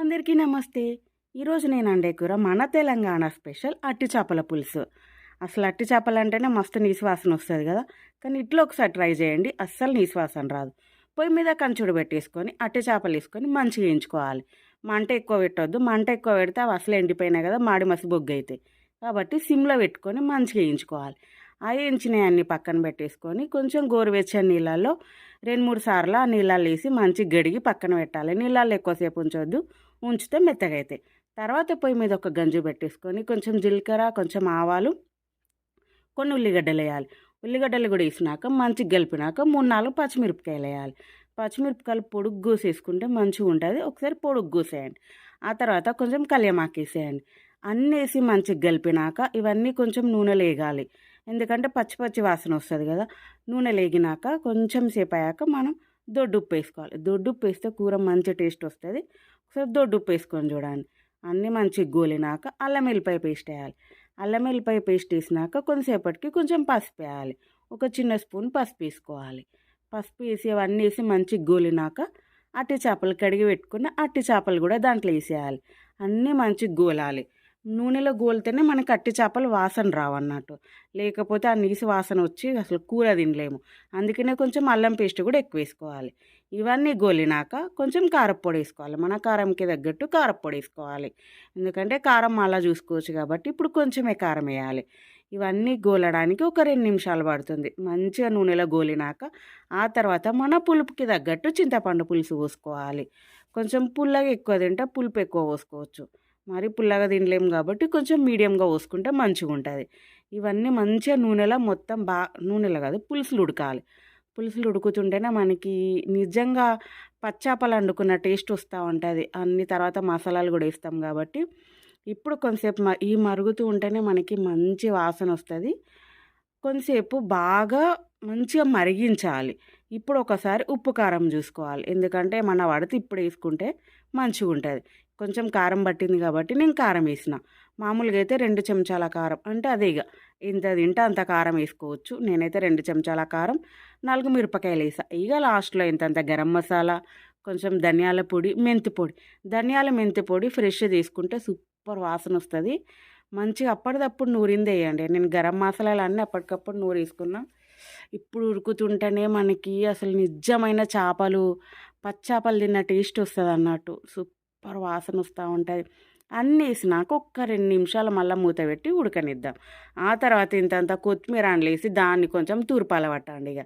అందరికీ నమస్తే. ఈరోజు నేను అండే కూర మన తెలంగాణ స్పెషల్ అట్టి చేపల పులుసు. అసలు అట్టి చేపలు అంటేనే మస్తు నీసువాసన వస్తుంది కదా? కానీ ఇట్లా ఒకసారి ట్రై చేయండి అస్సలు నీసువాసన రాదు. పొయ్యి మీద కంచుడు పెట్టేసుకొని అట్టి చేపలు వేసుకొని మంచిగా వేయించుకోవాలి. మంట ఎక్కువ పెట్టొద్దు మంట ఎక్కువ పెడితే అవి అసలు ఎండిపోయినాయి కదా మాడి మసి బొగ్గు అవుతాయి కాబట్టి సిమ్లో పెట్టుకొని మంచిగా వేయించుకోవాలి. ఆ వేయించినవి పక్కన పెట్టేసుకొని కొంచెం గోరువెచ్చని నీళ్ళల్లో రెండు మూడు సార్లు ఆ నీళ్ళల్లో వేసి మంచి గడిగి పక్కన పెట్టాలి. నీళ్ళల్లో ఎక్కువసేపు ఉంచొద్దు. ఉంచితే మెత్తగా అవుతాయి తర్వాత పొయ్యి మీద ఒక గంజు పెట్టేసుకొని కొంచెం జీలకర్ర కొంచెం ఆవాలు కొన్ని ఉల్లిగడ్డలు వేయాలి ఉల్లిగడ్డలు కూడా వేసినాక మంచిగా గలిపినాక మూడు నాలుగు పచ్చిమిరపకాయలు వేయాలి. పచ్చిమిరపకాయలు పొడుగు గూసేసుకుంటే మంచిగా ఉంటుంది. ఒకసారి పొడుగు గూసేయండి ఆ తర్వాత కొంచెం కళ్యమాకు వేసేయండి. అన్నీ వేసి మంచిగా కలిపినాక ఇవన్నీ కొంచెం నూనె లేగాలి. ఎందుకంటే పచ్చి పచ్చి వాసన వస్తుంది కదా. నూనె లేగినాక కొంచెం సేపు అయ్యాక మనం దొడ్డు ఉప్పు వేసుకోవాలి. దొడ్డు ఉప్పు వేస్తే కూర మంచి టేస్ట్ వస్తుంది. ఒకసారి దొడ్డు ఉప్పు వేసుకొని చూడండి. అన్నీ మంచిగా గోలినాక అల్లం వెల్లిపాయ పేస్ట్ వేయాలి. అల్లం వెల్లిపాయ పేస్ట్ వేసినాక కొంతసేపటికి కొంచెం పసుపు వేయాలి. ఒక చిన్న స్పూన్ పసుపు వేసుకోవాలి. పసుపు వేసి అవన్నీ వేసి మంచిగా గోలినాక అట్టి చేపలు కడిగి పెట్టుకున్న అట్టి చేపలు కూడా దాంట్లో వేసేయాలి. అన్నీ మంచిగా గోలాలి. నూనెలో గోలితేనే మనకి అట్టి చేపలు వాసన రావన్నట్టు. లేకపోతే ఆ నీసు వాసన వచ్చి అసలు కూర తినలేము. అందుకనే కొంచెం అల్లం పేస్ట్ కూడా ఎక్కువ వేసుకోవాలి. ఇవన్నీ గోలినాక కొంచెం కారపొడి వేసుకోవాలి. మన కారంకి తగ్గట్టు కారప్పొడి వేసుకోవాలి. ఎందుకంటే కారం అలా చూసుకోవచ్చు కాబట్టి ఇప్పుడు కొంచెమే కారం వేయాలి. ఇవన్నీ గోలడానికి ఒక రెండు నిమిషాలు పడుతుంది. మంచిగా నూనెలో గోలినాక ఆ తర్వాత మన పులుపుకి తగ్గట్టు చింతపండు పులుసు పోసుకోవాలి. కొంచెం పుల్లగా ఎక్కువ తింటే పులుపు ఎక్కువ పోసుకోవచ్చు. మరి పుల్లగా తినలేము కాబట్టి కొంచెం మీడియంగా పోసుకుంటే మంచిగా ఉంటుంది ఇవన్నీ మంచిగా నూనెలో మొత్తం బాగా నూనెలో కాదు పులుసులు ఉడకాలి. పులుసులు ఉడుకుతుంటేనే మనకి నిజంగా పచ్చాపలు వండుకున్న టేస్ట్ వస్తూ ఉంటుంది. అన్ని తర్వాత మసాలాలు కూడా వేస్తాం కాబట్టి ఇప్పుడు కొంతసేపు ఈ మరుగుతూ ఉంటేనే మనకి మంచి వాసన వస్తుంది. కొంతసేపు బాగా మంచిగా మరిగించాలి. ఇప్పుడు ఒకసారి ఉప్పు కారం చూసుకోవాలి. ఎందుకంటే మన వడత ఇప్పుడు వేసుకుంటే మంచిగా ఉంటుంది కొంచెం కారం పట్టింది కాబట్టి నేను కారం వేసిన. మామూలుగా అయితే రెండు చెంచాల కారం. అంటే అదే ఇక ఎంత తింటే అంత కారం వేసుకోవచ్చు. నేనైతే రెండు చెంచాల కారం నాలుగు మిరపకాయలు వేసా. ఇక లాస్ట్లో ఇంతంత గరం మసాలా కొంచెం ధనియాల పొడి మెంతి పొడి. ధనియాల మెంతి పొడి ఫ్రెష్ తీసుకుంటే సూపర్ వాసన వస్తుంది. మంచిగా అప్పటిదప్పుడు నూరింది వేయండి నేను గరం మసాలాలు అన్నీ అప్పటికప్పుడు నూరు వేసుకున్నా ఇప్పుడు ఉడుకుతుంటేనే మనకి అసలు నిజమైన చేపలు పచ్చాపలు తిన్న టేస్ట్ వస్తుంది అన్నట్టు సూప్ సూపర్ వాసన వస్తూ ఉంటుంది. అన్నీ వేసినాక ఒక్క రెండు నిమిషాలు మళ్ళీ మూత పెట్టి ఉడకనిద్దాం. ఆ తర్వాత ఇంతంత కొత్తిమీర వేసి దాన్ని కొంచెం తూర్పాల పట్టండి ఇక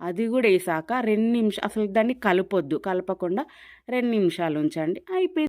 అది కూడా వేసాక రెండు నిమిషాలు అసలు దాన్ని కలపొద్దు. కలపకుండా రెండు నిమిషాలు ఉంచండి. అయిపోయింది.